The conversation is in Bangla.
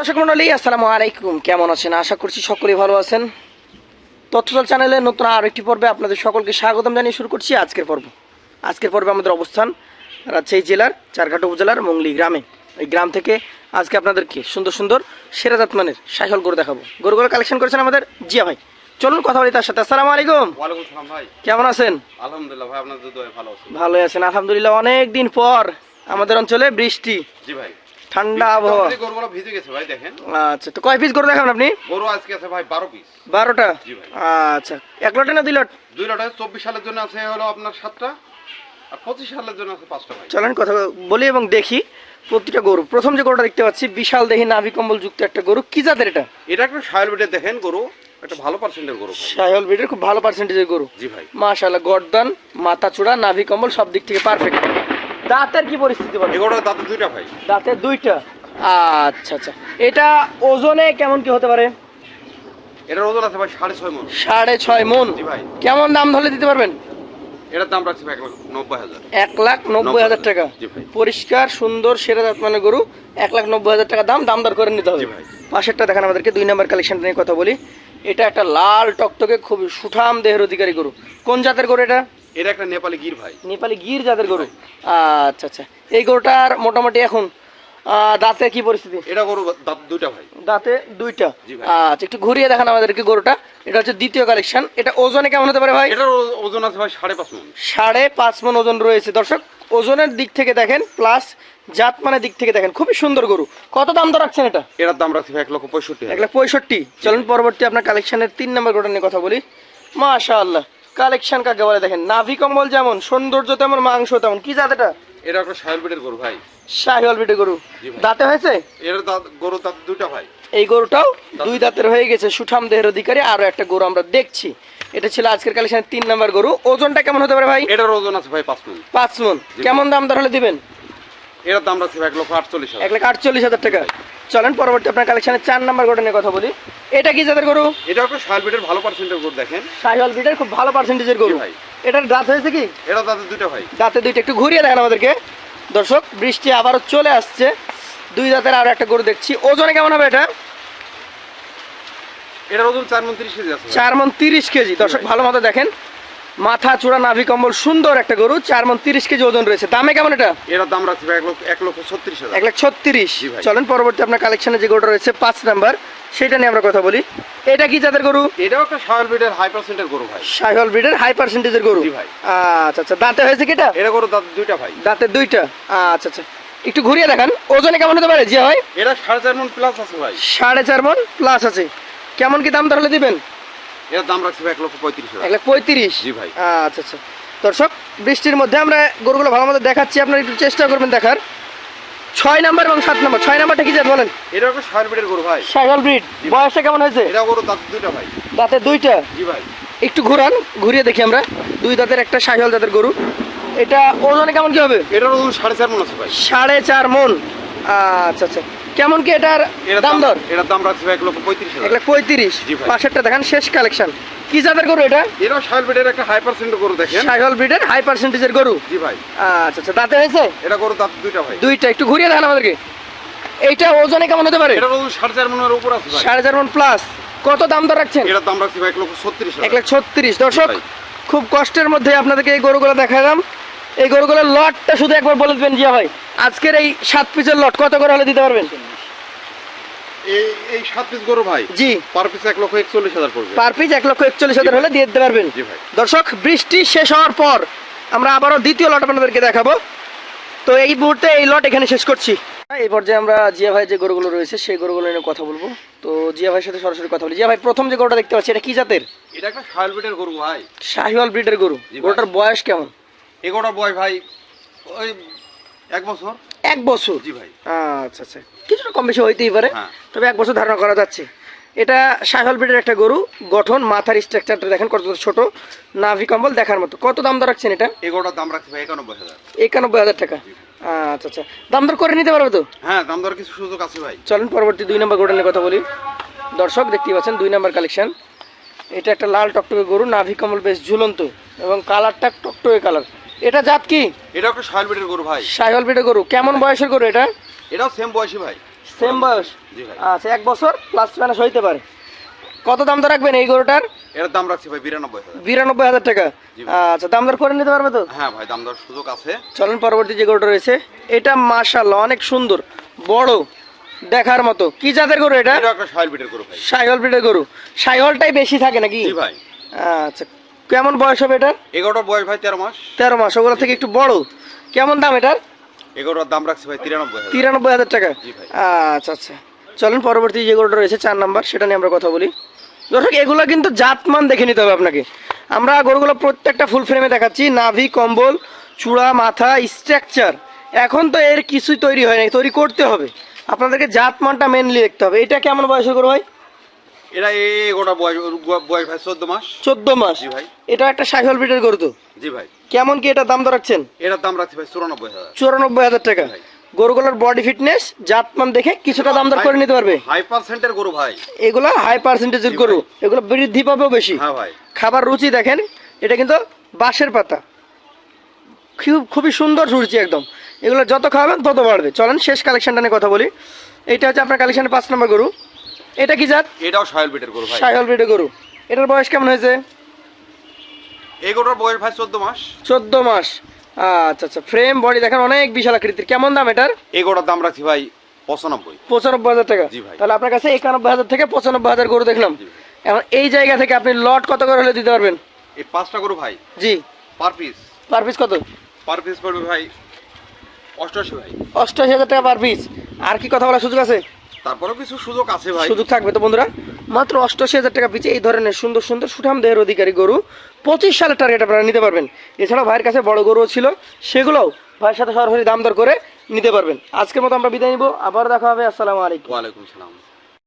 দর্শক মন্ডলী আসসালামু আলাইকুম। কেমন আছেন? আশা করছি সকলেই ভালো আছেন। তথ্যদল চ্যানেলে নতুন আরও একটি পর্বে আপনাদের সকলকে স্বাগতম জানিয়ে শুরু করছি আজকের পর্ব। আজকের পর্বে আমাদের অবস্থান রাজশাহী জেলার চারঘাট উপজেলার মংলি গ্রামে। এই গ্রাম থেকে আজকে আপনাদেরকে সুন্দর সুন্দর সেরা জাতমানের সাইহল গরু দেখাবো। গরুগুলো কালেকশন করেছেন আমাদের জিয়া ভাই। চলুন কথা বলি তার সাথে। আসসালামু আলাইকুম। ভাই। কেমন আছেন? আলহামদুলিল্লাহ ভাই আপনার দুধ ভালো আছে। ভালো আছেন। আলহামদুলিল্লাহ অনেক দিন পর আমাদের অঞ্চলে বৃষ্টি। জি ভাই। ঠান্ডা আবহাওয়া। গরুগুলো ভিজে গেছে ভাই দেখেন। আচ্ছা তো কয় পিস গরু দেখাবেন আপনি? গরু আজকে আছে ভাই বারো পিস বারোটা? জি ভাই। আচ্ছা এক লটে না দুই লট? দুই লটায় চব্বিশ সালের জন্য আছে হলো আপনার সাতটা আর পঁচিশ সালের জন্য আছে পাঁচটা ভাই। চলেন কথা বলি এবং দেখি প্রতিটা গরু। প্রথম যে গরুটা দেখতে পাচ্ছি বিশাল দেহি নাভি কম্বল যুক্ত একটা গরু। কি জাতের এটা? এটা একটা সায়ল বেটে দেখেন গরু একটা ভালো পার্সেন্টের গরু সাহেল ব্রিডের খুব ভালো পার্সেন্টেজের গরু। জি ভাই। মাশাআল্লাহ গর্দান মাথা চূড়া নাভি কম্বল সব দিক থেকে পারফেক্ট দাঁতের কি পরিস্থিতি বলে? এগুলো দাঁতে দুইটা ভাই। দাঁতের দুইটা। আচ্ছা আচ্ছা। এটা ওজনে কেমন কি হতে পারে? এটার ওজন আছে ভাই সাড়ে ছয় মন। সাড়ে ছয় মন। জি ভাই। কেমন দাম ধরলে দিতে পারবেন? এটার দাম রাখছি এক লাখ নব্বই হাজার। এক লাখ নব্বই হাজার টাকা। পরিষ্কার সুন্দর সেরা জাত মানে গরু। এক লাখ নব্বই হাজার টাকা দাম দাম দর করে নিতে হবে। পাশেরটা দেখেন আমাদেরকে দুই নাম্বার কালেকশন নিয়ে কথা বলি। এটা একটা লাল টকটকে খুবই সুঠাম দেহের অধিকারী গরু। কোন জাতের গরু এটা? এটা একটা নেপালি গির ভাই। নেপালি গির জাতের গরু? আচ্ছা আচ্ছা। এই গরুটার মোটামুটি এখন দাঁতে কি পরিস্থিতি? এটা গরু দাঁত দুইটা ভাই। দাঁতে দুইটা? আচ্ছা একটু ঘুরিয়ে দেখান আমাদেরকে গরুটা। এটা হচ্ছে দ্বিতীয় কালেকশন এটা ওজনে কেমন হতে পারে ভাই? এটার ওজন আছে ভাই সাড়ে পাঁচ মন। সাড়ে পাঁচ মন ওজন রয়েছে। দর্শক ওজনের দিক থেকে দেখেন প্লাস জাত মানে দিক থেকে দেখেন খুবই সুন্দর গরু। কত দাম দর রাখছেন এটা? এটার দাম রাখছি এক লক্ষ পঁয়ষট্টি এক লাখ পঁয়ষট্টি। চলুন পরবর্তী আপনার কালেকশনের তিন নম্বর গরুটা নিয়ে কথা বলি। মাশা আল্লাহ কালেকশন কাকে বলে দেখেন? নাভি কম্বল যেমন সৌন্দর্য তেমন মাংস তেমন। কি জাত এটা? এটা একটা সায়ল বেটের গরু ভাই। শাহিওয়াল বিটে গরু। দাঁতে হয়েছে? এটার দাঁত গরু দাঁত দুইটা ভাই। এই গরুটাও দুই দাঁতের হয়ে গেছে। সুঠাম দেহের অধিকারী আরও একটা গরু আমরা দেখছি। এটা ছিল আজকের কালেকশনের তিন নম্বর গরু। ওজনটা কেমন হতে পারে ভাই? এটার ওজন আছে ভাই পাঁচ মন। পাঁচ মন। কেমন দাম দর হলে দিবেন? এটার দাম রাখছি ভাই এক লক্ষ আটচল্লিশ এক লাখ আটচল্লিশ হাজার টাকা। চলেন পরবর্তী আপনার কালেকশনের চার নাম্বার গরু নিয়ে কথা বলি। এটা কি জাতের গরু? এটা একটা সায়ল বেটের ভালো পার্সেন্টের গরু দেখেন। শাহিওয়াল বিটের খুব ভালো পার্সেন্টেজের গরু। ভাই। এটার দাঁত হয়েছে কি? এটা দাঁতে দুইটা ভাই। দাঁতে দুইটা। একটু ঘুরিয়ে দেখেন আমাদেরকে। দর্শক বৃষ্টি আবারও চলে আসছে। দুই দাঁতের আরও একটা গরু দেখছি। ওজনে কেমন হবে এটা? এটার ওজন চার মন তিরিশ কেজি আছে। চার মন তিরিশ কেজি। দর্শক ভালো মতো দেখেন। মাথা চূড়া নাভি কম্বল সুন্দর একটা গরু চার মন তিরিশ কেজি ওজন রয়েছে। দামে কেমন এটা? এটার দাম রাখছি এক লক্ষ এক লক্ষ ছত্রিশ হাজার। এক লাখ ছত্রিশ। চলেন পরবর্তী আপনার কালেকশনে যে গরুটা রয়েছে পাঁচ নাম্বার সেটা নিয়ে আমরা কথা বলি। এটা কি জাতের গরু? এটাও একটা সায়ল বেটের হাই পার্সেন্টের গরু ভাই। সাইহল ব্রিডের হাই পার্সেন্টেজের গরু। ভাই। আচ্ছা আচ্ছা দাঁতে হয়েছে কি এটা? এটা গরু দাঁত দুইটা ভাই। দাঁতে দুইটা। আচ্ছা আচ্ছা একটু ঘুরিয়ে দেখান ওজনে কেমন হতে পারে? জি হয়। এটা সাড়ে চার মন প্লাস আছে ভাই। সাড়ে চার মন প্লাস আছে। কেমন কি দাম তাহলে দিবেন? এটার দাম রাখছি এক লক্ষ পঁয়ত্রিশ এক লাখ পঁয়ত্রিশ? জি ভাই। আচ্ছা আচ্ছা। দর্শক বৃষ্টির মধ্যে আমরা গরুগুলো ভালো মতো দেখাচ্ছি। আপনারা একটু চেষ্টা করবেন দেখার। ছয় নাম্বার এবং সাত নাম্বার। ছয় নাম্বারটা কি জাত বলেন? এটা একটা সায়ল বেটের গরু ভাই। সাইহল ব্রিড। বয়সটা কেমন হয়েছে? এটা গরু দাঁত দুইটা ভাই। দাঁতে দুইটা? জি ভাই। একটু ঘুরান ঘুরিয়ে দেখি আমরা। দুই দাঁতের একটা সাইহল দাঁতের গরু। এটা ওজনে কেমন কি হবে? এটার ওজন সাড়ে চার মন আছে ভাই। সাড়ে চার মন। আচ্ছা আচ্ছা। কেমন কি এটার দাম দর? এটার দাম রাখছি ভাই এক লক্ষ পঁয়ত্রিশ এক লাখ পঁয়ত্রিশ? পাশেরটা দেখেন শেষ কালেকশন কি জাতের গরু এটা? এটাও সায়ল বেটের একটা হাই পার্সেন্ট গরু দেখেন। সাইহল ব্রিডের হাই পার্সেন্টেজের গরু? জি ভাই। আচ্ছা আচ্ছা দাঁতে হয়েছে? এটা গরু দাঁত দুইটা ভাই। দুইটা একটু ঘুরিয়ে দেখান আমাদেরকে। এইটা ওজনে কেমন হতে পারে? এটা ওজন সাড়ে চার মনের উপর আছে ভাই। সাড়ে চার মন প্লাস কত দাম দর রাখছেন? এটার দাম রাখছি ভাই এক লক্ষ ছত্রিশ এক লাখ ছত্রিশ। দর্শক খুব কষ্টের মধ্যে আপনাদেরকে এই গরুগুলো দেখালাম। এই গরুগুলোর লটটা শুধু একবার বলে দেবেন জিয়া ভাই। আজকের এই সাত পিসের লট কত করে হলে দিতে পারবেন? এই এই সাত পিস গরু ভাই জি। পার পিস এক লক্ষ একচল্লিশ হাজার পড়বে। পার পিস এক লক্ষ একচল্লিশ হাজার হলে দিয়ে দিতে পারবেন। জি ভাই। দর্শক বৃষ্টি শেষ হওয়ার পর আমরা আবারও দ্বিতীয় লট আপনাদেরকে দেখাবো। তো এই মুহূর্তে এই লট এখানে শেষ করছি। এই পর্যায়ে আমরা জিয়া ভাই যে গরুগুলো রয়েছে সেই গরুগুলো নিয়ে কথা বলব। তো জিয়া ভাইয়ের সাথে সরাসরি কথা বলি। জিয়া ভাই প্রথম যে গরুটা দেখতে পাচ্ছি এটা কি জাতের? এটা একটা গরু ভাই। শাহিওয়াল ব্রিডের গরু। গরুটার বয়স কেমন? এই গরুটার বয় ভাই ওই এক বছর? এক বছর? জি ভাই। আচ্ছা আচ্ছা। কিছুটা কম বেশি হইতেই পারে হ্যাঁ। তবে এক বছর ধারণা করা যাচ্ছে। এটা শাহল ব্রিডের একটা গরু গঠন মাথার স্ট্রাকচারটা দেখেন কত ছোট নাভি কম্বল দেখার মতো। কত দাম দর রাখছেন এটা? এই গরুটার দাম রাখছি ভাই একানব্বই হাজার। একানব্বই হাজার টাকা। আচ্ছা আচ্ছা। দাম দর করে নিতে পারবে তো? হ্যাঁ দাম দর কিছু সুযোগ আছে ভাই। চলেন পরবর্তী দুই নম্বর গরু নিয়ে কথা বলি। দর্শক দেখতেই পাচ্ছেন দুই নম্বর কালেকশন এটা একটা লাল টকটকে গরু নাভি কম্বল বেশ ঝুলন্ত এবং কালারটা টকটকে কালার এটা জাত কি? এটা একটা সায়ল বেটের গরু ভাই। সাইহল ব্রিডের গরু। কেমন বয়সের গরু এটা? এটাও সেম বয়সী ভাই। সেম বয়স? জি ভাই। আচ্ছা এক বছর প্লাস মাইনাস হইতে পারে। কত দাম দর রাখবেন এই গরুটার? এর দাম রাখছি ভাই বিরানব্বই হাজার। বিরানব্বই হাজার টাকা। আচ্ছা দাম দর করে নিতে পারবে তো? হ্যাঁ ভাই দাম দেওয়ার সুযোগ আছে। চলেন পরবর্তী যে গরুটা রয়েছে এটা মাশাল্লাহ অনেক সুন্দর বড় দেখার মতো। কি জাতের গরু এটা? বিটের সাইহল ব্রিডের গরু। সাইহলটাই বেশি থাকে নাকি? জি ভাই। আচ্ছা কেমন বয়স হবে এটার? এগারোটার বয়স ভাই তেরো মাস। তেরো মাস ওগুলো থেকে একটু বড়। কেমন দাম এটার? এগারোটার দাম রাখছি ভাই তিরানব্বই তিরানব্বই হাজার টাকা। আচ্ছা আচ্ছা। চলেন পরবর্তী যে গরুটা রয়েছে চার নাম্বার সেটা নিয়ে আমরা কথা বলি। দর্শক এগুলো কিন্তু জাতমান দেখে নিতে হবে আপনাকে। আমরা গরুগুলো প্রত্যেকটা ফুল ফ্রেমে দেখাচ্ছি। নাভি কম্বল চূড়া মাথা স্ট্রাকচার এখন তো এর কিছুই তৈরি হয় নাই তৈরি করতে হবে। আপনাদেরকে জাতমানটা মেনলি দেখতে হবে। এটা কেমন বয়সের গরু ভাই? এটা এই এগারোটা বয়স বয়স ভাই চোদ্দ মাস। চোদ্দ মাস? জি ভাই। এটা একটা সাইকেল ব্রিডের গরু তো? জি ভাই। কেমন কি এটা দাম দরাচ্ছেন এটার দাম রাখছি ভাই চুরানব্বই হাজার। চুরানব্বই হাজার টাকা। গরুগুলোর বডি ফিটনেস জাতমান দেখে কিছুটা দাম দর করে নিতে পারবে? হাই পার্সেন্টের গরু ভাই। এগুলো হাই পার্সেন্টেজের গরু। এগুলো বৃদ্ধি পাবেও বেশি। হ্যাঁ ভাই। খাবার রুচি দেখেন এটা কিন্তু বাঁশের পাতা। খুব খুবই সুন্দর রুচি একদম। এগুলো যত খাওয়াবেন তত বাড়বে। চলেন শেষ কালেকশনটা নিয়ে কথা বলি। এটা হচ্ছে আপনার কালেকশনের পাঁচ নম্বর গরু। এটা কি জাত? এটাও সয়েল বিটের গরু ভাই। সাইহল ব্রিডের গরু। এটার বয়স কেমন হয়েছে? এগারোটার বয়স ভাই চোদ্দ মাস। চোদ্দ মাস। আচ্ছা আচ্ছা। ফ্রেম বডি দেখেন অনেক বিশাল আকৃতির। কেমন দাম এটার? এগারোটার দাম রাখছি ভাই পঁচানব্বই। পঁচানব্বই হাজার টাকা। জি ভাই। তাহলে আপনার কাছে একানব্বই হাজার থেকে পঁচানব্বই হাজার গরু দেখলাম। এখন এই জায়গা থেকে আপনি লট কত করে হলে দিতে পারবেন? এই পাঁচটা গরু ভাই। জি। পার পিস পার পিস কত? পার পিস পড়বে ভাই অষ্টআশি ভাই। অষ্টআশি হাজার টাকা পার পিস আর কি কথা বলার সুযোগ আছে? তারপরেও কিছু সুযোগ আছে ভাই। সুযোগ থাকবে তো বন্ধুরা? মাত্র অষ্টআশি হাজার টাকা পিছিয়ে এই ধরনের সুন্দর সুন্দর সুঠাম দেহের অধিকারী গরু পঁচিশ সালের টার্গেট আপনারা নিতে পারবেন। এছাড়াও ভাইয়ের কাছে বড় গরুও ছিল সেগুলোও ভাইয়ের সাথে সরাসরি দাম দর করে নিতে পারবেন। আজকের মতো আমরা বিদায় নিব আবার দেখা হবে আসসালামু আলাইকুম। ওয়ালাইকুম সালাম।